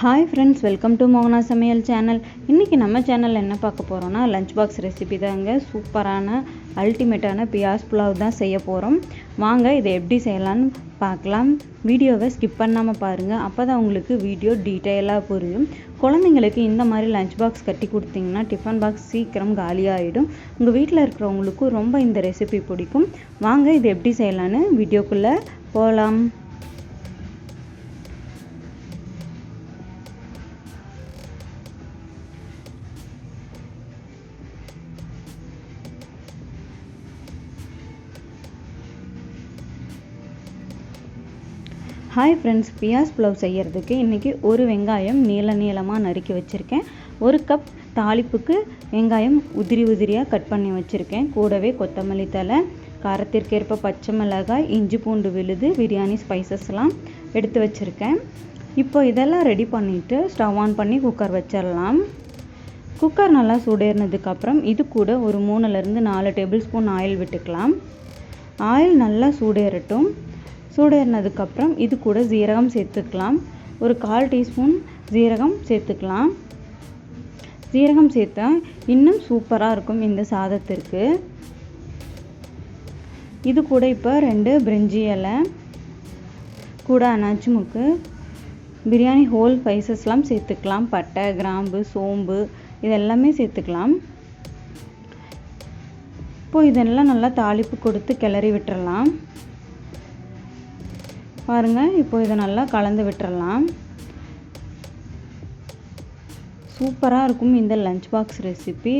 Hi friends welcome to மோகனா சமையல் channel இன்றைக்கி நம்ம சேனலில் என்ன பார்க்க போகிறோன்னா லஞ்ச் பாக்ஸ் ரெசிபி தாங்க. சூப்பரான அல்டிமேட்டான பியாஸ் புலாவ் தான் செய்ய போகிறோம் வாங்க இதை எப்படி செய்யலான்னு பார்க்கலாம். வீடியோவை ஸ்கிப் பண்ணாமல் பாருங்கள் அப்போ தான் உங்களுக்கு வீடியோ டீட்டெயிலாக புரியும். குழந்தைங்களுக்கு இந்த மாதிரி லஞ்ச் பாக்ஸ் கட்டி கொடுத்தீங்கன்னா டிஃபன் பாக்ஸ் சீக்கிரம் காலியாகிடும் உங்கள் வீட்டில் இருக்கிறவங்களுக்கும் ரொம்ப இந்த ரெசிபி பிடிக்கும். வாங்க இது எப்படி செய்யலான்னு வீடியோக்குள்ளே போகலாம் ஹாய் ஃப்ரெண்ட்ஸ் பியாஸ் புலவ் செய்கிறதுக்கு இன்றைக்கி ஒரு வெங்காயம் நீள நீளமாக நறுக்கி வச்சுருக்கேன். ஒரு கப் தாளிப்புக்கு வெங்காயம் உதிரி உதிரியாக கட் பண்ணி வச்சுருக்கேன். கூடவே கொத்தமல்லி தலை காரத்திற்கேற்ப பச்சை மிளகாய் இஞ்சி பூண்டு விழுது பிரியாணி ஸ்பைசஸ்லாம் எடுத்து வச்சுருக்கேன். இப்போ இதெல்லாம் ரெடி பண்ணிவிட்டு ஸ்டவ் ஆன் பண்ணி குக்கர் வச்சிடலாம். குக்கர் நல்லா சூடேறினதுக்கப்புறம் இது கூட ஒரு மூணுலேருந்து நாலு டேபிள் ஸ்பூன் ஆயில் விட்டுக்கலாம். ஆயில் நல்லா சூடேறட்டும். சூடேறினதுக்கப்புறம் இது கூட ஜீரகம் சேர்த்துக்கலாம். ஒரு கால் டீஸ்பூன் ஜீரகம் சேர்த்துக்கலாம். ஜீரகம் சேர்த்தா இன்னும் சூப்பராக இருக்கும் இந்த சாதத்திற்கு. இது கூட இப்போ ரெண்டு பிரிஞ்சி இலை கூட அனாச்சி முக்கு பிரியாணி ஹோல் ஸ்பைசஸ்லாம் சேர்த்துக்கலாம். பட்டை கிராம்பு சோம்பு இதெல்லாமே சேர்த்துக்கலாம். இப்போது இதெல்லாம் நல்லா தாளிப்பு கொடுத்து கிளறி விட்டுறலாம். பாருங்கள் இப்போ இதை நல்லா கலந்து விட்டுறலாம். சூப்பராக இருக்கும் இந்த லஞ்ச் பாக்ஸ் ரெசிபி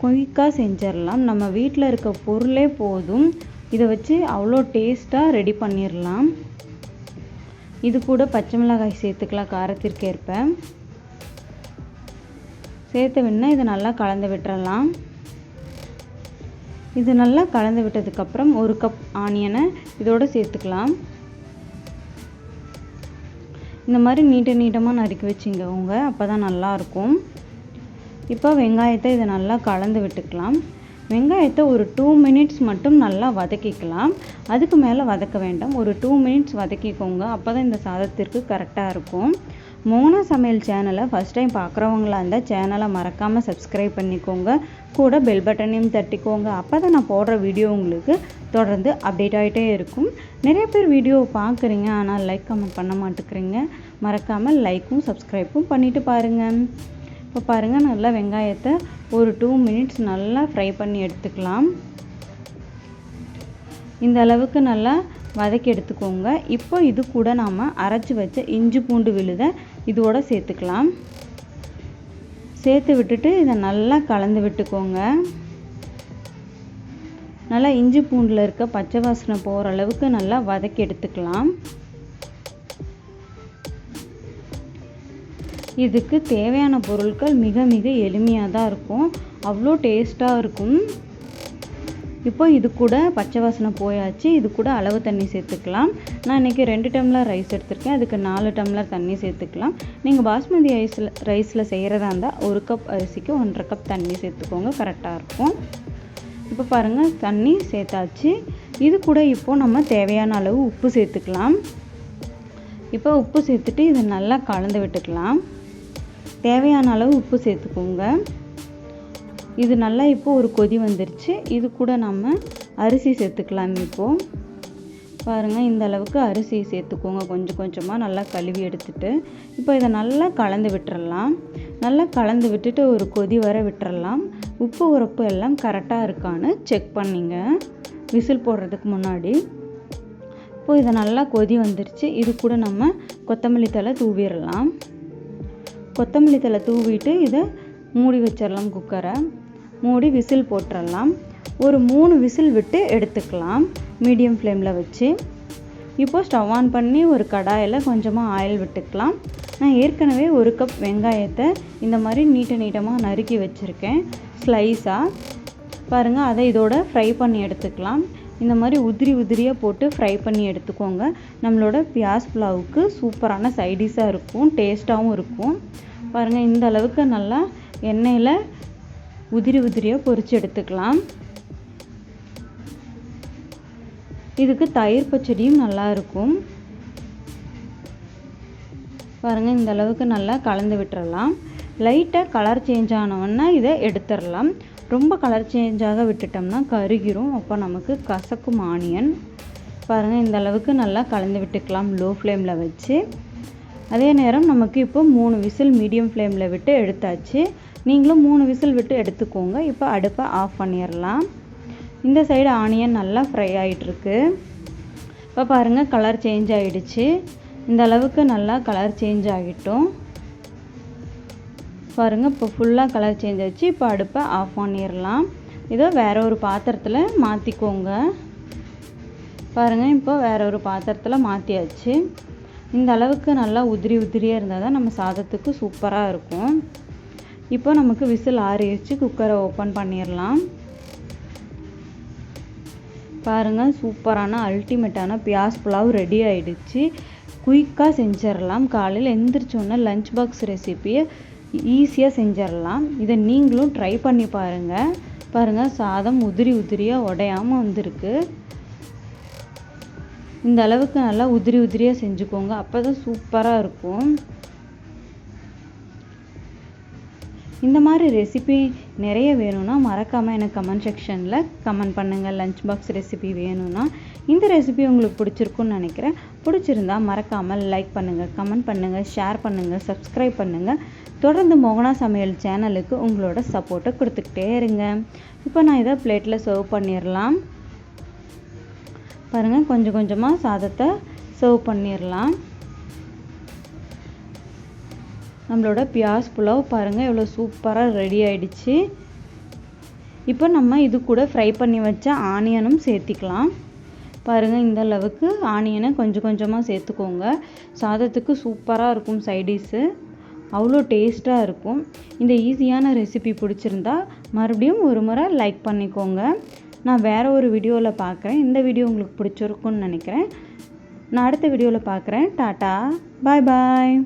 குயிக்காக செஞ்சிடலாம். நம்ம வீட்டில் இருக்க பொருளே போதும். இதை வச்சு அவ்வளோ டேஸ்ட்டாக ரெடி பண்ணிடலாம். இது கூட பச்சை மிளகாய் சேர்த்துக்கலாம் காரத்திற்கேற்ப சேர்த்த விடனா இதை நல்லா கலந்து விட்டுறலாம். இது நல்லா கலந்து விட்டதுக்கப்புறம் ஒரு கப் ஆனியனை இதோடு சேர்த்துக்கலாம். இந்த மாதிரி நீட்ட நீட்டமாக நறுக்கி வச்சுங்கோங்க அப்போ தான் நல்லாயிருக்கும் இப்போ வெங்காயத்தை இதை நல்லா கலந்து விட்டுக்கலாம். வெங்காயத்தை ஒரு டூ மினிட்ஸ் மட்டும் நல்லா வதக்கிக்கலாம். அதுக்கு மேலே வதக்க வேண்டாம். ஒரு டூ மினிட்ஸ் வதக்கிக்கோங்க. அப்போ தான் இந்த சாதத்திற்கு கரெக்டாக இருக்கும். மோனா சமையல் சேனலை ஃபஸ்ட் டைம் பார்க்குறவங்களா இருந்தால் சேனலை மறக்காமல் சப்ஸ்கிரைப் பண்ணிக்கோங்க. கூட பெல் பட்டனையும் தட்டிக்கோங்க. அப்போ தான் நான் போடுற வீடியோ உங்களுக்கு தொடர்ந்து அப்டேட் ஆகிட்டே இருக்கும். நிறைய பேர் வீடியோ பார்க்குறீங்க ஆனால் லைக் கமெண்ட் பண்ண மாட்டேங்கிறீங்க. மறக்காமல் லைக்கும் சப்ஸ்கிரைப்பும் பண்ணிவிட்டு பாருங்கள் இப்போ பாருங்கள் நல்லா வெங்காயத்தை ஒரு டூ மினிட்ஸ் நல்லா ஃப்ரை பண்ணி எடுத்துக்கலாம். இந்த அளவுக்கு நல்லா வதக்கி எடுத்துக்கோங்க. இப்போ இது கூட நாம் அரைச்சி வச்ச இஞ்சி பூண்டு விழுதை இதோட சேர்த்துக்கலாம். சேர்த்து விட்டுட்டு இதை நல்லா கலந்து விட்டுக்கோங்க. நல்லா இஞ்சி பூண்டில் இருக்க பச்சை வாசனை போகிற அளவுக்கு நல்லா வதக்கி எடுத்துக்கலாம். இதுக்கு தேவையான பொருட்கள் மிக மிக எளிமையாக தான் இருக்கும். அவ்வளோ டேஸ்ட்டாக இருக்கும். இப்போ இது கூட பச்சை வாசனை போயாச்சு. இது கூட அளவு தண்ணி சேர்த்துக்கலாம். நான் இன்றைக்கி ரெண்டு டம்ளர் ரைஸ் எடுத்திருக்கேன். அதுக்கு நாலு டம்ளர் தண்ணி சேர்த்துக்கலாம். நீங்கள் பாஸ்மதி ரைஸில் ரைஸில் செய்கிறதா இருந்தால் ஒரு கப் அரிசிக்கு ஒன்றரை கப் தண்ணி சேர்த்துக்கோங்க. கரெக்டாக இருக்கும். இப்போ பாருங்கள் தண்ணி சேர்த்தாச்சு. இது கூட இப்போது நம்ம தேவையான அளவு உப்பு சேர்த்துக்கலாம். இப்போ உப்பு சேர்த்துட்டு இதை நல்லா கலந்து விட்டுக்கலாம். தேவையான அளவு உப்பு சேர்த்துக்கோங்க. இது நல்லா இப்போது ஒரு கொதி வந்துருச்சு. இது கூட நம்ம அரிசி சேர்த்துக்கலாம் இப்போது பாருங்கள் இந்த அளவுக்கு அரிசி சேர்த்துக்கோங்க. கொஞ்சம் கொஞ்சமாக நல்லா கழுவி எடுத்துட்டு. இப்போ இதை நல்லா கலந்து விட்டுறலாம். நல்லா கலந்து விட்டுட்டு ஒரு கொதி வர விட்டுறலாம். உப்பு உரப்பு எல்லாம் கரெக்டாக இருக்கான்னு செக் பண்ணிங்க. விசில் போடுறதுக்கு முன்னாடி. இப்போ இதை நல்லா கொதி வந்துருச்சு. இது கூட நம்ம கொத்தமல்லி தலை தூவிடலாம். கொத்தமல்லி தலை தூவிட்டு இதை மூடி வச்சிடலாம் குக்கரை. மூடி விசில் போட்டுடலாம் ஒரு மூணு விசில் விட்டு எடுத்துக்கலாம். மீடியம் ஃப்ளேமில் வச்சு. இப்போது ஸ்டவ் ஆன் பண்ணி ஒரு கடாயில் கொஞ்சமாக ஆயில் விட்டுக்கலாம். நான் ஏற்கனவே ஒரு கப் வெங்காயத்தை இந்த மாதிரி நீட்ட நீட்டமாக நறுக்கி வச்சுருக்கேன். ஸ்லைஸாக பாருங்கள் அதை இதோட ஃப்ரை பண்ணி எடுத்துக்கலாம். இந்த மாதிரி உதிரி உதிரியாக போட்டு ஃப்ரை பண்ணி எடுத்துக்கோங்க. நம்மளோட பியாஸ் புலாவுக்கு சூப்பரான சைடிஷாக இருக்கும் டேஸ்ட்டாகவும் இருக்கும். பாருங்கள் இந்த அளவுக்கு நல்லா எண்ணெயில் உதிரி உதிரியாக பொரித்து எடுத்துக்கலாம். இதுக்கு தயிர் பச்சடியும் நல்லா இருக்கும். பாருங்கள் இந்த அளவுக்கு நல்லா கலந்து விட்டுறலாம். லைட்டாக கலர் சேஞ்ச் ஆனவொன்னே இதை எடுத்துடலாம். ரொம்ப கலர் சேஞ்சாக விட்டுட்டோம்னா கருகிரும். அப்போ நமக்கு கசக்கும் ஆனியன். பாருங்கள் இந்த அளவுக்கு நல்லா கலந்து விட்டுக்கலாம் லோ ஃப்ளேமில் வச்சு. அதே நேரம் நமக்கு இப்போ மூணு விசில் மீடியம் ஃப்ளேமில் விட்டு எடுத்தாச்சு. நீங்களும் மூணு விசில் விட்டு எடுத்துக்கோங்க. இப்போ அடுப்பை ஆஃப் பண்ணிடலாம் இந்த சைடு ஆனியன் நல்லா ஃப்ரை ஆகிட்டுருக்கு இப்போ பாருங்கள் கலர் சேஞ்ச் ஆகிடுச்சு இந்த அளவுக்கு நல்லா கலர் சேஞ்ச் ஆகிட்டோம். பாருங்கள் இப்போ ஃபுல்லாக கலர் சேஞ்ச் ஆச்சு. இப்போ அடுப்பை ஆஃப் பண்ணிடலாம் இதோ வேற ஒரு பாத்திரத்தில் மாற்றிக்கோங்க பாருங்கள் இப்போ வேற ஒரு பாத்திரத்தில் மாற்றியாச்சு இந்த அளவுக்கு நல்லா உதிரி உதிரியாக இருந்தால் தான் நம்ம சாதத்துக்கு சூப்பராக இருக்கும். இப்போ நமக்கு விசில் ஆறிடுச்சு குக்கரை ஓப்பன் பண்ணிடலாம் பாருங்கள் சூப்பரான அல்டிமேட்டான பியாஸ் புலாவ் ரெடி ஆயிடுச்சு. குயிக்காக செஞ்சிடலாம் காலையில் எந்திரிச்சோன்னே லஞ்ச் பாக்ஸ் ரெசிப்பியை ஈஸியாக செஞ்சிடலாம் இதை நீங்களும் ட்ரை பண்ணி பாருங்கள் பாருங்கள் சாதம் உதிரி உதிரியாக உடையாமல் வந்திருக்கு. இந்த அளவுக்கு நல்லா உதிரி உதிரியாக செஞ்சுக்கோங்க. அப்போ தான் சூப்பராக இருக்கும். இந்த மாதிரி ரெசிபி நிறைய வேணும்னா மறக்காமல் எனக்கு கமெண்ட் செக்ஷனில் கமெண்ட் பண்ணுங்கள் லஞ்ச் பாக்ஸ் ரெசிபி வேணும்னா இந்த ரெசிபி உங்களுக்கு பிடிச்சிருக்குன்னு நினைக்கிறேன். பிடிச்சிருந்தா மறக்காமல் லைக் பண்ணுங்கள் கமெண்ட் பண்ணுங்கள் ஷேர் பண்ணுங்கள் சப்ஸ்கிரைப் பண்ணுங்கள் தொடர்ந்து மோகனா சமையல் சேனலுக்கு உங்களோட சப்போர்ட்டை கொடுத்துக்கிட்டே இருங்க. இப்போ நான் இதை பிளேட்டில் சர்வ் பண்ணிடலாம் பாருங்கள் கொஞ்சம் கொஞ்சமாக சாதத்தை சர்வ் பண்ணிடலாம் நம்மளோட பியாஸ் புலாவ் பாருங்கள் எவ்வளோ சூப்பராக ரெடி ஆயிடுச்சு. இப்போ நம்ம இது கூட ஃப்ரை பண்ணி வச்ச ஆனியனும் சேர்த்திக்கலாம். பாருங்கள் இந்த அளவுக்கு ஆனியனை கொஞ்சம் கொஞ்சமாக சேர்த்துக்கோங்க. சாதத்துக்கு சூப்பராக இருக்கும் சைடிஷ்ஷு அவ்வளோ டேஸ்ட்டாக இருக்கும். இந்த ஈஸியான ரெசிபி பிடிச்சிருந்தா மறுபடியும் ஒரு முறை லைக் பண்ணிக்கோங்க. நான் வேறு ஒரு வீடியோவில் பார்க்குறேன் இந்த வீடியோ உங்களுக்கு பிடிச்சிருக்குன்னு நினைக்கிறேன். நான் அடுத்த வீடியோவில் பார்க்குறேன் டாட்டா. பாய் பாய்